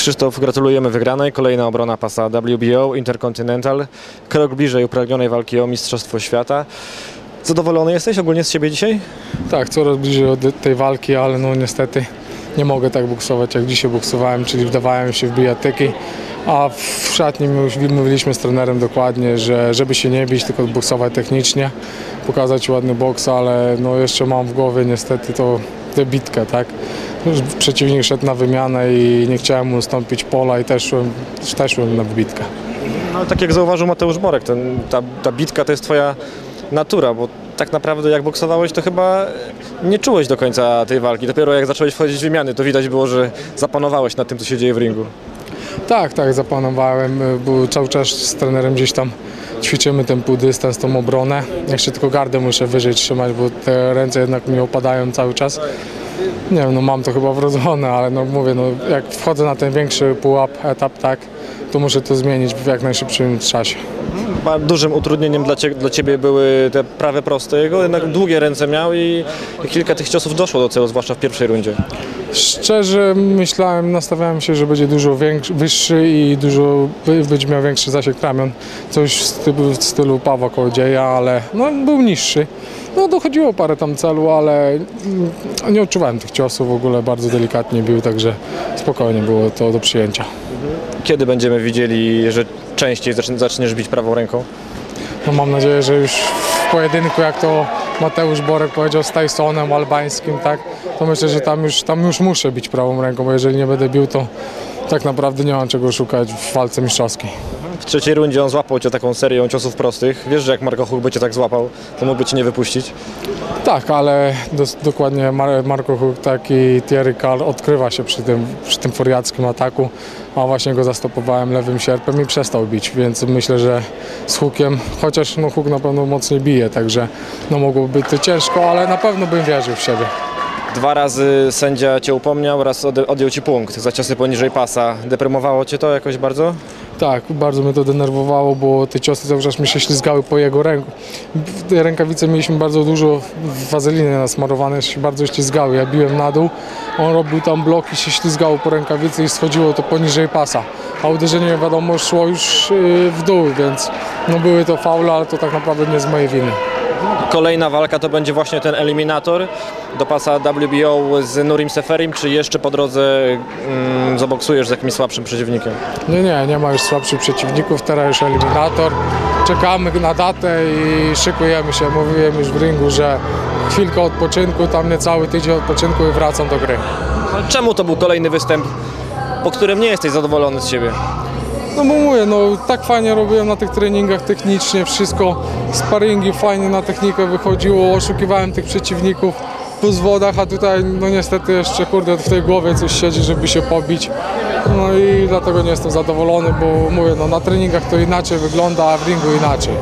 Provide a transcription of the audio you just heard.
Krzysztof, gratulujemy wygranej. Kolejna obrona pasa WBO, Intercontinental. Krok bliżej upragnionej walki o Mistrzostwo Świata. Zadowolony jesteś ogólnie z siebie dzisiaj? Tak, coraz bliżej od tej walki, ale no niestety nie mogę tak boksować jak dzisiaj boksowałem, czyli wdawałem się w bijatyki, a w szatni mówiliśmy z trenerem dokładnie, że żeby się nie bić, tylko boksować technicznie, pokazać ładny boks, ale no jeszcze mam w głowie niestety to bitkę, tak. Przeciwnik szedł na wymianę i nie chciałem mu ustąpić pola i też szłem, też szłem na bitkę. No, tak jak zauważył Mateusz Borek, ten, ta, ta bitka to jest twoja natura, bo tak naprawdę jak boksowałeś, to chyba nie czułeś do końca tej walki. Dopiero jak zacząłeś wchodzić w wymiany, to widać było, że zapanowałeś nad tym, co się dzieje w ringu. Tak, tak, zapanowałem, y, bo cały czas z trenerem gdzieś tam ćwiczymy ten półdystans, tą obronę. Jeszcze tylko gardę muszę wyżej trzymać, bo te ręce jednak mi opadają cały czas. Nie wiem, no mam to chyba wrodzone, ale no mówię, no jak wchodzę na ten większy pułap, etap, tak, to muszę to zmienić w jak najszybszym czasie. Dużym utrudnieniem dla, dla ciebie były te prawe proste jego, jednak długie ręce miał i kilka tych ciosów doszło do celu, zwłaszcza w pierwszej rundzie. Szczerze myślałem, nastawiałem się, że będzie dużo większy, wyższy i dużo będzie miał większy zasięg ramion. Coś w stylu, w stylu Pawła Kołodzieja, ale no, był niższy. No dochodziło parę tam celu, ale nie odczuwałem tych ciosów w ogóle, bardzo delikatnie bił, także spokojnie było to do przyjęcia. Kiedy będziemy widzieli, że częściej zaczn- zaczniesz bić prawą ręką? No, mam nadzieję, że już w pojedynku, jak to Mateusz Borek powiedział z Tysonem albańskim, tak, to myślę, że tam już, tam już muszę bić prawą ręką, bo jeżeli nie będę bił, to tak naprawdę nie mam czego szukać w walce mistrzowskiej. W trzeciej rundzie on złapał cię taką serią ciosów prostych. Wiesz, że jak Marko Huch by cię tak złapał, to mógłby cię nie wypuścić. Tak, ale dos, dokładnie Mar- Marco Huk, tak i Thierry Karl odkrywa się przy tym, przy tym furiackim ataku, a właśnie go zastopowałem lewym sierpem i przestał bić, więc myślę, że z Hukiem, chociaż no Huk na pewno mocniej bije, także no mogłoby być to ciężko, ale na pewno bym wierzył w siebie. Dwa razy sędzia cię upomniał, raz odjął ci punkt za ciosy poniżej pasa. Deprymowało cię to jakoś bardzo? Tak, bardzo mnie to denerwowało, bo te ciosy cały czas mi się ślizgały po jego ręku. Rękawice mieliśmy bardzo dużo wazeliny nasmarowane, się bardzo ślizgały. Ja biłem na dół, on robił tam bloki, się ślizgało po rękawicy i schodziło to poniżej pasa. A uderzenie wiadomo szło już yy, w dół, więc no były to faule, ale to tak naprawdę nie z mojej winy. Kolejna walka to będzie właśnie ten eliminator do pasa WBO z Nurim Seferim, czy jeszcze po drodze mm, zaboksujesz z jakimś słabszym przeciwnikiem? Nie, nie, nie ma już słabszych przeciwników, teraz już eliminator. Czekamy na datę i szykujemy się. Mówiłem już w ringu, że chwilkę odpoczynku, tam niecały tydzień odpoczynku i wracam do gry. Czemu to był kolejny występ, po którym nie jesteś zadowolony z siebie? No bo mówię, no tak fajnie robiłem na tych treningach technicznie, wszystko, sparingi fajnie na technikę wychodziło, oszukiwałem tych przeciwników po zwodach, a tutaj no niestety jeszcze kurde w tej głowie coś siedzi, żeby się pobić. No i dlatego nie jestem zadowolony, bo mówię, no na treningach to inaczej wygląda, a w ringu inaczej.